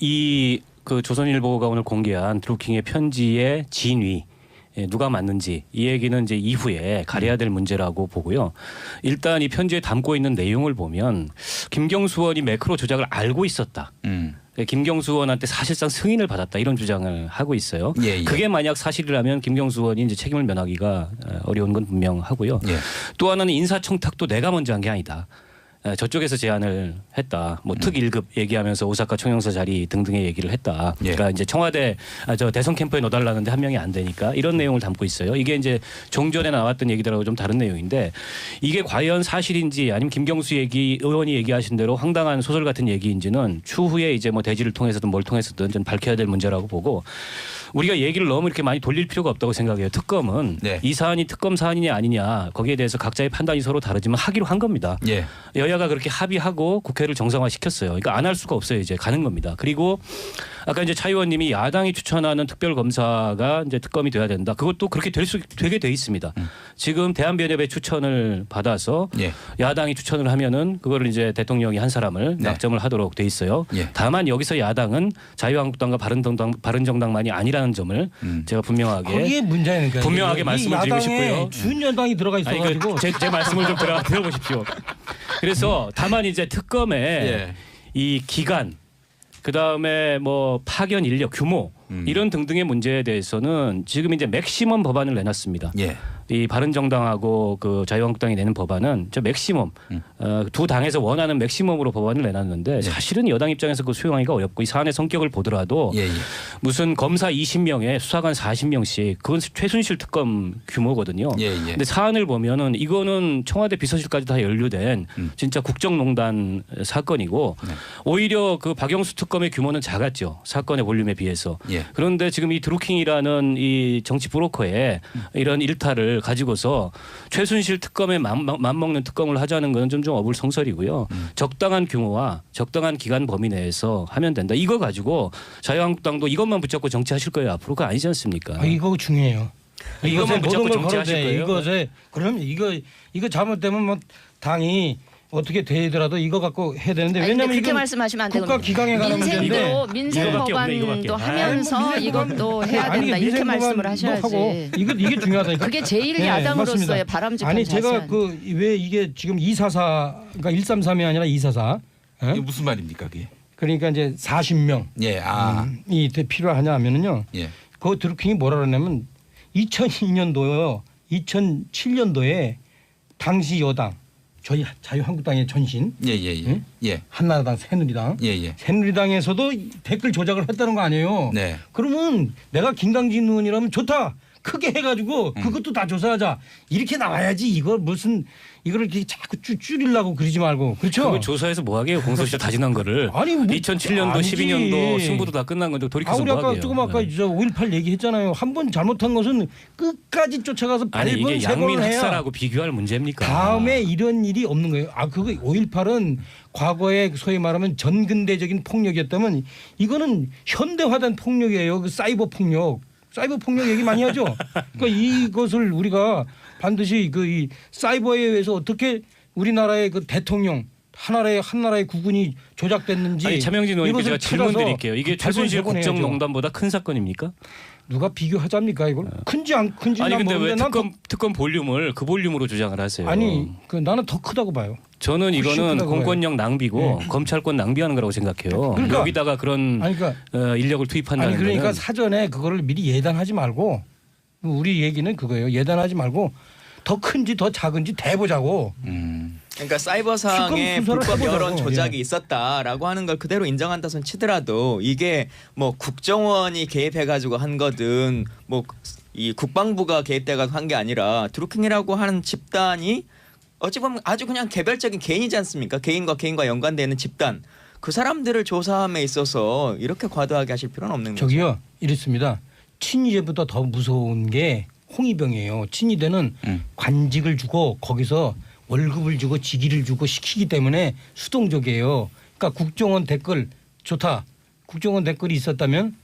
이 그 조선일보가 오늘 공개한 드루킹의 편지의 진위 예, 누가 맞는지 이 얘기는 이제 이후에 가려야 될 문제라고 보고요. 일단 이 편지에 담고 있는 내용을 보면 김경수 의원이 매크로 조작을 알고 있었다. 음. 예, 김경수 의원한테 사실상 승인을 받았다 이런 주장을 하고 있어요. 예, 예. 그게 만약 사실이라면 김경수 의원이 이제 책임을 면하기가 어, 어려운 건 분명하고요. 예. 또 하나는 인사청탁도 내가 먼저 한 게 아니다. 에, 저쪽에서 제안을 했다. 뭐 음. 특 1급 얘기하면서 오사카 총영사 자리 등등의 얘기를 했다. 예. 그러니까 이제 청와대 아, 저 대선 캠프에 넣어달라는데 한 명이 안 되니까 이런 내용을 담고 있어요. 이게 이제 종전에 나왔던 얘기들하고 좀 다른 내용인데 이게 과연 사실인지 아니면 김경수 얘기 의원이 얘기하신 대로 황당한 소설 같은 얘기인지는 추후에 이제 뭐 대지를 통해서든 뭘 통해서든 좀 밝혀야 될 문제라고 보고 우리가 얘기를 너무 이렇게 많이 돌릴 필요가 없다고 생각해요. 특검은 네. 이 사안이 특검 사안이냐 아니냐 거기에 대해서 각자의 판단이 서로 다르지만 하기로 한 겁니다. 예. 여야가 그렇게 합의하고 국회를 정상화 시켰어요. 그러니까 안 할 수가 없어요. 이제 가는 겁니다. 그리고 아까 이제 차 의원님이 야당이 추천하는 특별 검사가 이제 특검이 돼야 된다. 그것도 그렇게 될 수 되게 돼 있습니다. 지금 대한변협의 추천을 받아서 예. 야당이 추천을 하면은 그거를 이제 대통령이 한 사람을 네. 낙점을 하도록 돼 있어요. 예. 다만 여기서 야당은 자유한국당과 바른정당 바른정당만이 아니라는 점을 음. 제가 분명하게 거기에 문제니까 분명하게 말씀을 드리고 싶고요. 준여당이 들어가 아니 있어 가지고 그 제, 제 말씀을 좀 들어 들어보십시오. 그래서 다만 이제 특검에 예. 이 기간 그 다음에 뭐 파견 인력 규모 음. 이런 등등의 문제에 대해서는 지금 이제 맥시멈 법안을 내놨습니다. 예. 이 바른정당하고 그 자유한국당이 내는 법안은 저 맥시멈 음. 어, 두 당에서 원하는 맥시멈으로 법안을 내놨는데 사실은 여당 입장에서 그 수용하기가 어렵고 이 사안의 성격을 보더라도 예. 예. 무슨 검사 20명에 수사관 40명씩 그건 최순실 특검 규모거든요. 예. 예. 근데 사안을 보면은 이거는 청와대 비서실까지 다 연루된 음. 진짜 국정농단 사건이고 네. 오히려 그 박영수 특검의 규모는 작았죠 사건의 볼륨에 비해서. 예. 그런데 지금 이 드루킹이라는 이 정치 브로커의 음. 이런 일탈을 가지고서 최순실 특검에 맘, 맘먹는 특검을 하자는 것은 좀, 좀 어불성설이고요. 음. 적당한 규모와 적당한 기간 범위 내에서 하면 된다. 이거 가지고 자유한국당도 이것만 붙잡고 정치하실 거예요. 앞으로 그거 아니지 않습니까? 아, 이거 중요해요. 이것만 이것에 붙잡고 정치하실 돼. 거예요? 이것에 그럼 이거 이거 잘못되면 뭐 당이 어떻게 되더라도 이거 갖고 해야 되는데 아니, 근데 왜냐면 그렇게 이건 말씀하시면 안 되고 국가 기강에 관한 문제인데 민생도 민생 이거밖에 없네, 이거밖에. 법안도 아이, 하면서 뭐 민생 법안- 이것도 해야 아니, 된다 이렇게 민생 말씀을 하셔야지. 이거 이게 중요하다니까. 그게 제일 네, 야당으로서의 맞습니다. 바람직한 아니 제가 자세한. 그 왜 이게 지금 244 그러니까 133이 아니라 244 어? 이게 무슨 말입니까, 그게? 그러니까 이제 40명 예. 아. 음, 이 필요하냐 하면은요. 예. 그 드루킹이 뭐라 그러냐면 2002년도요, 2007년도에 당시 여당 저희 자유한국당의 전신 예, 예, 예. 응? 예. 한나라당 새누리당 예, 예. 새누리당에서도 댓글 조작을 했다는 거 아니에요. 네. 그러면 내가 김강진 의원이라면 좋다. 크게 해가지고 음. 그것도 다 조사하자. 이렇게 나와야지. 이걸 무슨 이거를 이렇게 자꾸 줄, 줄이려고 그러지 말고 그렇죠. 그거 조사해서 뭐 하게요? 공소시효 다 지난 거를. 아니, 뭐, 2007년도, 아니지. 12년도 승부도 다 끝난 건데 아 돌이켜서 우리 뭐 아까 하게요? 조금 아까 네. 저5.18 얘기했잖아요. 한 번 잘못한 것은 끝까지 쫓아가서 아니 이게 세 양민 번을 해야 학살하고 비교할 문제입니까? 다음에 이런 일이 없는 거예요. 아 그거 5.18은 과거에 소위 말하면 전근대적인 폭력이었다면 이거는 현대화된 폭력이에요. 그 사이버 폭력. 사이버 폭력 얘기 많이 하죠. 그러니까 이것을 우리가 반드시 그 이 사이버에 의해서 어떻게 우리나라의 그 대통령 하나라의 한 나라의 국군이 조작됐는지 아니 차명진 의원님 제가 질문 드릴게요. 이게 그 최순실. 국정농단보다 큰 사건입니까? 누가 비교하자입니까 이걸 큰지 안 큰지 아니 난 근데 왜 모르는데 난 특검 특검 볼륨을 그 볼륨으로 주장을 하세요? 더- 아니 그 나는 더 크다고 봐요. 저는 훨씬 이거는 크다고 공권력 낭비고 네. 검찰권 낭비하는 거라고 생각해요. 그러니까- 여기다가 그런 아니 그러니까 어, 인력을 투입한다는 아니 그러니까 거는 사전에 그거를 미리 예단하지 말고 우리 얘기는 그거예요. 예단하지 말고 더 큰지 더 작은지 대보자고. 음. 그러니까 사이버상에 특검 수사를 불법 여론 해보자고. 조작이 예. 있었다라고 하는 걸 그대로 인정한다 손 치더라도 이게 뭐 국정원이 개입해가지고 한 거든 뭐 이 국방부가 개입돼가지고 한 게 아니라 드루킹이라고 하는 집단이 어찌 보면 아주 그냥 개별적인 개인이지 않습니까? 개인과 개인과 연관되어 있는 집단 그 사람들을 조사함에 있어서 이렇게 과도하게 하실 필요는 없는 거죠. 저기요 이랬습니다. 친위제보다 더 무서운 게 홍위병이에요. 친위대는 음. 관직을 주고 거기서 월급을 주고 직위를 주고 시키기 때문에 수동적이에요. 그러니까 국정원 댓글 좋다. 국정원 댓글이 있었다면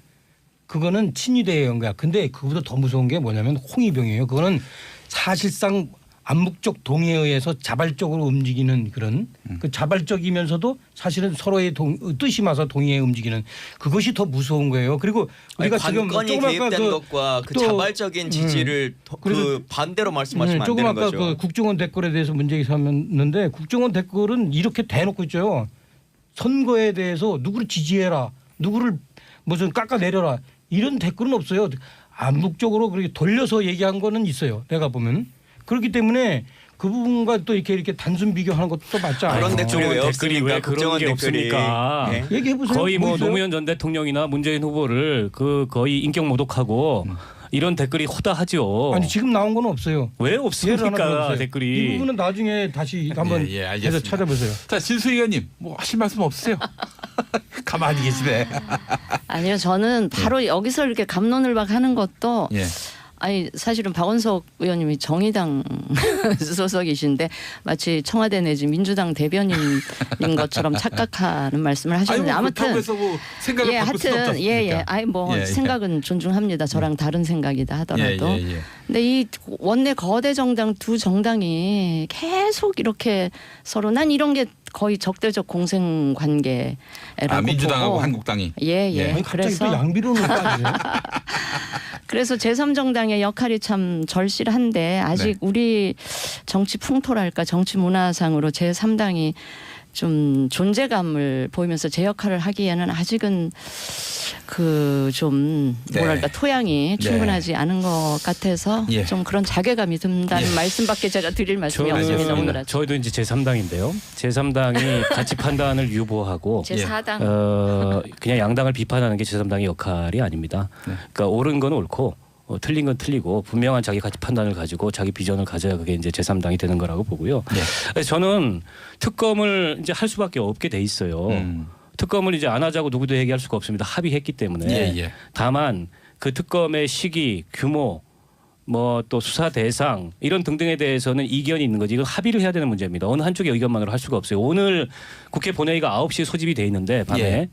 그거는 친위대인 거야. 근데 그보다 더 무서운 게 뭐냐면 홍위병이에요. 그거는 사실상 암묵적 동의에 의해서 자발적으로 움직이는 그런 음. 그 자발적이면서도 사실은 서로의 동, 뜻이 맞아 동의에 움직이는 그것이 더 무서운 거예요. 그리고 우리가 아니, 지금 조금 아까 그 것과 그 또- 자발적인 지지를 더- 그 반대로 말씀하시면 네, 안 조금 되는 아까 거죠. 그 국정원 댓글에 대해서 문제 삼았는데 국정원 댓글은 이렇게 대놓고 있죠. 선거에 대해서 누구를 지지해라, 누구를 무슨 깎아내려라 이런 댓글은 없어요. 암묵적으로 그렇게 돌려서 얘기한 거는 있어요. 내가 보면 그렇기 때문에 그 부분과 또 이렇게 이렇게 단순 비교하는 것도 또 맞지 않아요. 그런 댓글이 왜 댓글이 없습니까? 왜 그런 게 댓글이. 없습니까? 예. 얘기해 보세요. 거의 뭐 있어요? 노무현 전 대통령이나 문재인 후보를 그 거의 인격 모독하고 이런 댓글이 허다하죠. 아니 지금 나온 건 없어요. 왜 없습니까 들어보세요. 이 댓글이? 부분은 나중에 다시 한번 예, 예, 해서. 찾아보세요. 자 진수 의원님 뭐 하실 말씀 없으세요? 가만히 계시네. 아니요, 저는 바로 여기서 이렇게 감론을 박 하는 것도 예. 아니 사실은 박원석 의원님이 정의당 소속이신데 마치 청와대 내지 민주당 대변인인 것처럼 착각하는 말씀을 하셨는데 아이고, 그렇다고 아무튼 해서 뭐 생각을 예, 하여튼 예예, 않습니까? 아니 뭐 예, 예. 생각은 존중합니다. 저랑 다른 생각이다 하더라도. 예, 예, 예. 근데 이 원내 거대 정당 두 정당이 계속 이렇게 서로 난 이런 게 거의 적대적 공생 관계라고 아 민주당하고 보고 한국당이 예, 예. 예. 아니, 그래서 빠지세요. 그래서 제3정당의 역할이 참 절실한데 아직 네. 우리 정치 풍토랄까 정치 문화상으로 제3당이 좀 존재감을 보이면서 제 역할을 하기에는 아직은 그좀 네. 뭐랄까 토양이 충분하지 않은 것 같아서 예. 좀 그런 자괴감이 든다는 예. 말씀밖에 제가 드릴 말씀이 없습니다. 저희도 이제 제3당인데요. 제3당이 가치 판단을 유보하고 제4당 어, 그냥 양당을 비판하는 게 제3당의 역할이 아닙니다. 네. 그러니까 옳은 건 옳고 어, 틀린 건 틀리고 분명한 자기 가치 판단을 가지고 자기 비전을 가져야 그게 이제 제3당이 되는 거라고 보고요. 예. 그래서 저는 특검을 이제 할 수밖에 없게 돼 있어요. 음. 특검을 이제 안 하자고 누구도 얘기할 수가 없습니다. 합의했기 때문에. 예, 예. 다만 그 특검의 시기, 규모, 뭐 또 수사 대상 이런 등등에 대해서는 이견이 있는 거지. 이건 합의를 해야 되는 문제입니다. 어느 한쪽의 의견만으로 할 수가 없어요. 오늘 국회 본회의가 9시에 소집이 돼 있는데 밤에 예.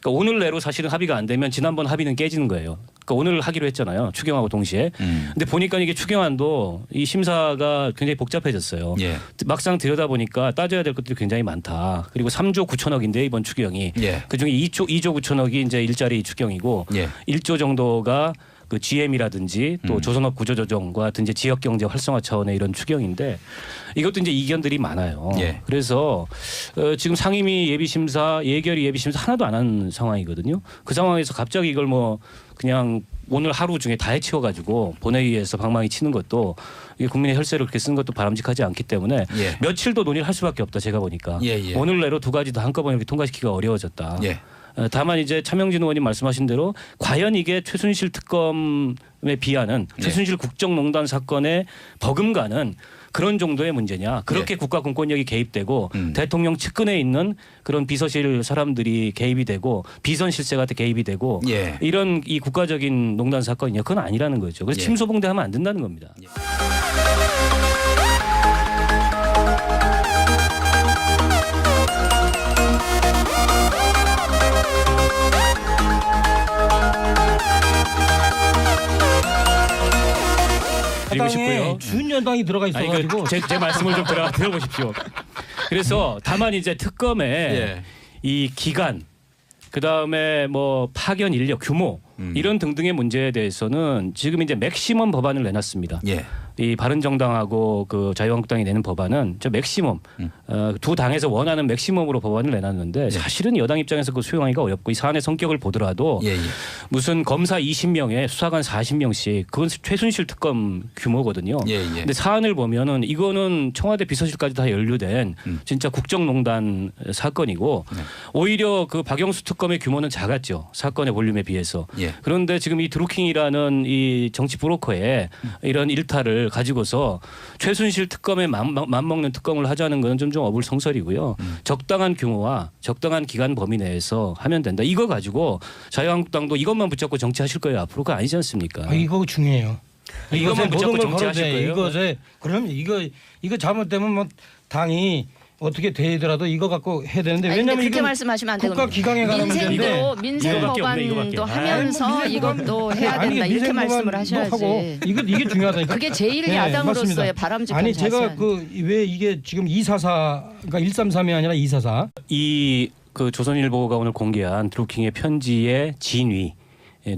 그러니까 오늘 내로 사실은 합의가 안 되면 지난번 합의는 깨지는 거예요. 그러니까 오늘 하기로 했잖아요. 추경하고 동시에. 음. 근데 보니까 이게 추경안도 이 심사가 굉장히 복잡해졌어요. 예. 막상 들여다 보니까 따져야 될 것들이 굉장히 많다. 그리고 3조 9천억인데 이번 추경이 예. 그중에 2조 2조 9천억이 이제 일자리 추경이고 예. 1조 정도가 그 GM이라든지 또 음. 조선업 구조조정과 같은 이제 지역 경제 활성화 차원의 이런 추경인데 이것도 이제 이견들이 많아요. 예. 그래서 어, 지금 상임위 예비 심사, 예결위 예비 심사 하나도 안 한 상황이거든요. 그 상황에서 갑자기 이걸 뭐 그냥 오늘 하루 중에 다 해치워 가지고 본회의에서 방망이 치는 것도 이게 국민의 혈세를 그렇게 쓰는 것도 바람직하지 않기 때문에 예. 며칠도 논의를 할 수밖에 없다 제가 보니까 예, 예. 오늘 내로 두 가지 다 한꺼번에 이렇게 통과시키기가 어려워졌다. 예. 어, 다만 이제 차명진 의원님 말씀하신 대로 과연 이게 최순실 특검에 비하는 네. 최순실 국정농단 사건의 버금가는 그런 정도의 문제냐 그렇게 국가 공권력이 개입되고 음. 대통령 측근에 있는 그런 비서실 사람들이 개입이 되고 비선 실세가 개입이 되고 예. 이런 이 국가적인 농단 사건이냐 그건 아니라는 거죠 그래서 예. 침소봉대하면 안 된다는 겁니다. 드리고 싶고요. 준여당이 들어가 아니 있어가지고 그 제, 제 말씀을 좀 들어 들어보십시오. 그래서 다만 이제 특검에 예. 이 기간 그 다음에 뭐 파견 인력 규모 음. 이런 등등의 문제에 대해서는 지금 이제 맥시멈 법안을 내놨습니다. 예. 이 바른정당하고 그 자유한국당이 내는 법안은 저 맥시멈 음. 어, 두 당에서 원하는 맥시멈으로 법안을 내놨는데 사실은 여당 입장에서 그 수용하기가 어렵고 이 사안의 성격을 보더라도 예. 예. 무슨 검사 20명에 수사관 40명씩 그건 최순실 특검 규모거든요. 예. 예. 근데 사안을 보면은 이거는 청와대 비서실까지 다 연루된 음. 진짜 국정농단 사건이고 네. 오히려 그 박영수 특검의 규모는 작았죠 사건의 볼륨에 비해서. 예. 그런데 지금 이 드루킹이라는 이 정치 브로커의 이런 일탈을 가지고서 최순실 특검에 맘, 맘먹는 특검을 하자는 것은 좀, 좀 어불성설이고요. 음. 적당한 규모와 적당한 기간 범위 내에서 하면 된다. 이거 가지고 자유한국당도 이것만 붙잡고 정치하실 거예요. 앞으로 그거 아니지 않습니까? 아, 이거 중요해요. 이것만 이것에 붙잡고 정치하실 돼. 거예요? 이것에 그럼 이거 이거 잘못되면 뭐 당이 어떻게 되더라도 이거 갖고 해야 되는데 아니, 근데 왜냐면 그렇게 이건 말씀하시면 안 되고 국가 기강에 관한 민생도 문제인데 민생 이거밖에 없네, 이거밖에. 법안도 아이, 하면서 뭐 이것도 해야 아니, 된다 이렇게 민생 말씀을 법안도 하셔야지. 하고 이거 이게 중요하다니까. 그게 제일 네, 야당으로서의 맞습니다. 바람직한 아니 제가 자세한. 그 왜 이게 지금 244가 133이 아니라 244 이 그 조선일보가 오늘 공개한 드루킹의 편지의 진위 예,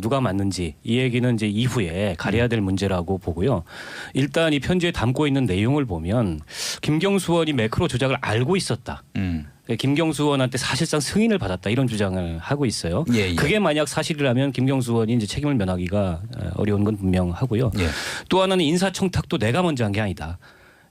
누가 맞는지 이 얘기는 이제 이후에 가려야 될 문제라고 보고요. 일단 이 편지에 담고 있는 내용을 보면 김경수 의원이 매크로 조작을 알고 있었다. 음. 김경수 의원한테 사실상 승인을 받았다 이런 주장을 하고 있어요. 예, 예. 그게 만약 사실이라면 김경수 의원이 이제 책임을 면하기가 어, 어려운 건 분명하고요. 예. 또 하나는 인사청탁도 내가 먼저 한 게 아니다.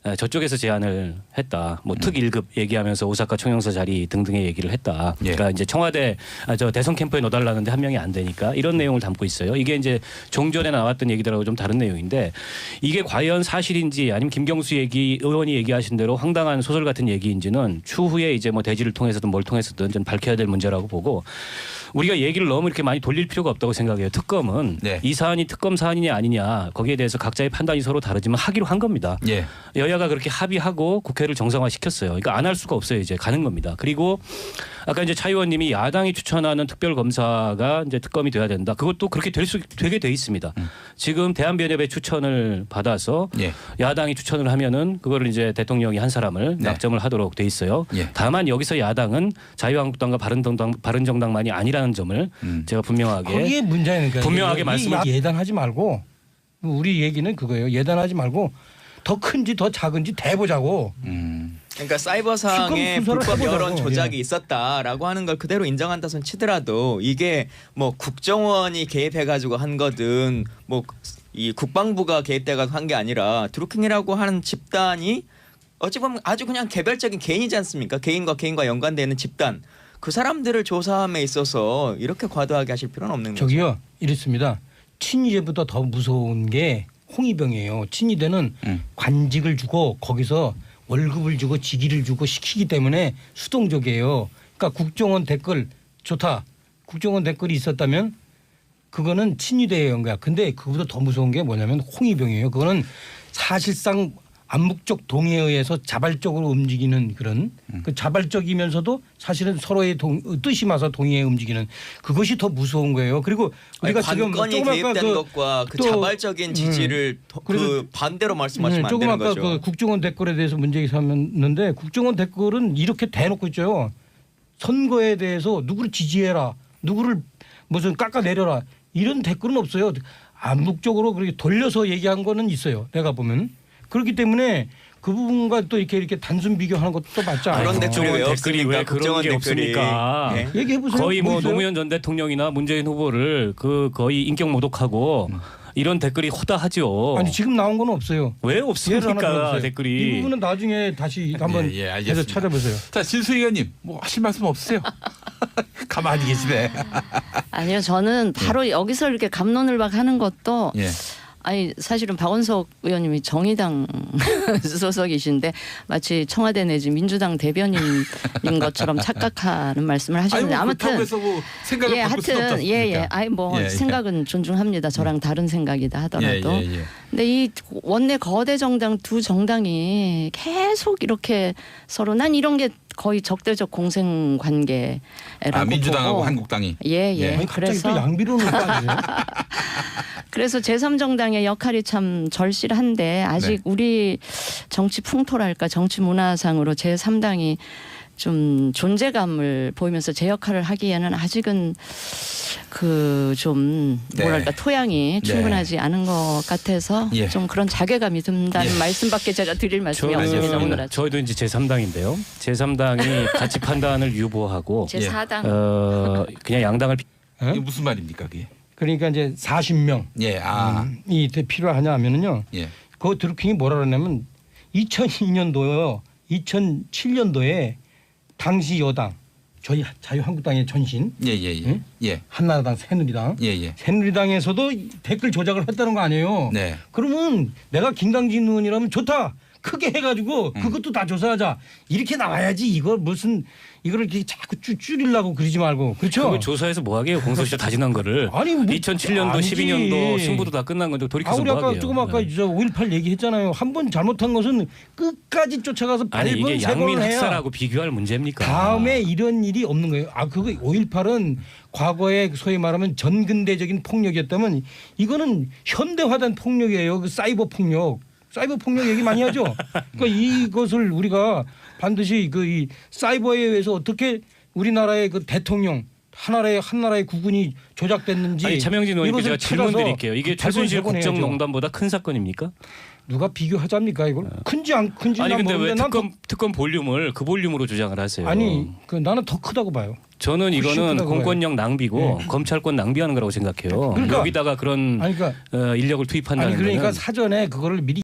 에, 저쪽에서 제안을 했다. 뭐 음. 특 1급 얘기하면서 오사카 총영사 자리 등등의 얘기를 했다. 예. 그러니까 이제 청와대 아, 저 대선 캠프에 넣어달라는데 한 명이 안 되니까 이런 내용을 담고 있어요. 이게 이제 종전에 나왔던 얘기들하고 좀 다른 내용인데 이게 과연 사실인지 아니면 김경수 얘기 의원이 얘기하신 대로 황당한 소설 같은 얘기인지는 추후에 이제 뭐 대지를 통해서든 뭘 통해서든 좀 밝혀야 될 문제라고 보고 우리가 얘기를 너무 이렇게 많이 돌릴 필요가 없다고 생각해요. 특검은 네. 이 사안이 특검 사안이냐 아니냐 거기에 대해서 각자의 판단이 서로 다르지만 하기로 한 겁니다. 예. 여야가 그렇게 합의하고 국회를 정상화 시켰어요. 그러니까 안 할 수가 없어요. 이제 가는 겁니다. 그리고 아까 이제 차 의원님이 야당이 추천하는 특별 검사가 이제 특검이 돼야 된다. 그것도 그렇게 될 수 되게 돼 있습니다. 지금 대한변협의 추천을 받아서 예. 야당이 추천을 하면은 그거를 이제 대통령이 한 사람을 네. 낙점을 하도록 돼 있어요. 예. 다만 여기서 야당은 자유한국당과 바른정당 바른정당만이 아니라 는 점을 음. 제가 분명하게 거기에 문제니까 분명하게 말씀을- 예단하지 말고 우리 얘기는 그거예요. 예단하지 말고 더 큰지 더 작은지 대보자고. 음. 그러니까 수사를 불법. 여론 조작이 예. 있었다라고 하는 걸 그대로 인정한다 손 치더라도 이게 뭐 국정원이 개입해가지고 한 거든 뭐 이 국방부가 개입돼가지고 한 게 아니라 드루킹이라고 하는 집단이 어찌 보면 아주 그냥 개별적인 개인이지 않습니까? 개인과 개인과 연관되어 있는 집단 그 사람들을 조사함에 있어서 이렇게 과도하게 하실 필요는 없는 거죠. 저기요 이랬습니다. 친위제보다 더 무서운 게 홍위병이에요. 친위대는 음. 관직을 주고 거기서 월급을 주고 직위를 주고 시키기 때문에 수동적이에요. 그러니까 국정원 댓글 좋다. 국정원 댓글이 있었다면 그거는 친위대인 거야. 근데 그보다 더 무서운 게 뭐냐면 홍위병이에요. 그거는 사실상 암묵적 동의에 의해서 자발적으로 움직이는 그런 그 자발적이면서도 사실은 서로의 동, 뜻이 맞아 동의에 움직이는 그것이 더 무서운 거예요. 그리고 우리가 아니, 지금 조금 아까 그 것과 그 또- 자발적인 지지를 더- 그 반대로 말씀하시면 네, 안 조금 되는 아까. 그 국정원 댓글에 대해서 문제 삼았는데 국정원 댓글은 이렇게 대놓고 있죠. 선거에 대해서 누구를 지지해라, 누구를 무슨 깎아내려라 이런 댓글은 없어요. 암묵적으로 그렇게 돌려서 얘기한 거는 있어요. 내가 보면 그렇기 때문에 그 부분과 또 이렇게 이렇게 단순 비교하는 것도 또 맞지 않아요. 그런 댓글이 왜 댓글이 없습니까? 왜 그런 국정원 게 댓글이. 없습니까? 예? 얘기해 보세요. 거의 뭐 있어요? 노무현 전 대통령이나 문재인 후보를 그 거의 인격 모독하고 이런 댓글이 허다하죠. 아니 지금 나온 건 없어요. 왜 예를 하나 없습니까 들어보세요. 이 댓글이? 부분은 나중에 다시 한번 예, 예, 해서 알겠습니다. 찾아보세요. 자 진수 의원님 뭐 하실 말씀 없으세요? 가만히 계시네. 아니요 저는 바로 여기서 이렇게 감론을 박 하는 것도 예. 아니 사실은 박원석 의원님이 정의당 소속이신데 마치 청와대 내지 민주당 대변인인 것처럼 착각하는 말씀을 하셨는데 아니, 뭐 그렇다고 아무튼 뭐 생각을 예 하여튼 예예 않습니까? 아니 뭐 예, 예. 생각은 존중합니다 저랑 다른 생각이다 하더라도 예, 예, 예. 근데 이 원내 거대 정당 두 정당이 계속 이렇게 서로 난 이런 게 거의 적대적 공생 관계라고 아 민주당하고 보고 한국당이 예, 예. 예. 갑자기 그래서 또 양비론을. 그래서 제3정당의 역할이 참 절실한데 아직 네. 우리 정치 풍토랄까 정치 문화상으로 제3당이 좀 존재감을 보이면서 제 역할을 하기에는 아직은 그좀 네. 뭐랄까 토양이 네. 충분하지 않은 것 같아서 예. 좀 그런 자괴감이 든다는 예. 말씀밖에 제가 드릴 말씀이 없습니다 오늘. 저희도 이제 제3당인데요. 제3당이 가치 판단을 유보하고 제4당 어, 그냥 양당을 비- 어? 이게 무슨 말입니까 그게? 그러니까 이제 40명 예. 아. 음, 이 필요하냐 하면은요. 예. 그 드루킹이 뭐라 그러냐면 2002년도요. 2007년도에 당시 여당 저희 자유한국당의 전신 예, 예, 예. 응? 예. 한나라당 새누리당 예, 예. 새누리당에서도 댓글 조작을 했다는 거 아니에요. 네. 그러면 내가 김강진 의원이라면 좋다. 크게 해가지고 음. 그것도 다 조사하자 이렇게 나와야지 이걸 무슨 이거를 이렇게 자꾸 줄 줄이려고 그러지 말고 그렇죠. 그걸 조사해서 뭐 하게요? 공소시효 다 지난 거를. 아니, 뭐- 2007년도, 아니지. 12년도 승부도 다 끝난 건데 아 돌이켜서 우리 뭐 아까 하게요? 조금 아까 네. 저5.18 얘기했잖아요. 한 번 잘못한 것은 끝까지 쫓아가서 아니 이게 세 양민 번을 해야 학살하고 비교할 문제입니까? 다음에 이런 일이 없는 거예요. 아 그거 5.18은 과거에 소위 말하면 전근대적인 폭력이었다면 이거는 현대화된 폭력이에요. 그 사이버 폭력. 사이버 폭력 얘기 많이 하죠. 그러니까 이것을 우리가 반드시 그 이 사이버에 의해서 어떻게 우리나라의 그 대통령 하나라의 한 나라의 국군이 조작됐는지 아니 차명진 의원님 제가 질문 드릴게요. 이게 그 최순실. 국정농단보다 큰 사건입니까? 누가 비교하자입니까 이걸 큰지 안 큰지 아니 난 근데 왜 모르는데 난 특검 특검 볼륨을 그 볼륨으로 주장을 하세요? 더- 아니 그 나는 더 크다고 봐요. 저는 이거는 공권력 낭비고 네. 검찰권 낭비하는 거라고 생각해요. 그러니까- 여기다가 그런 아니 그러니까 어, 인력을 투입한다는 아니 그러니까 거는 사전에 그거를 미리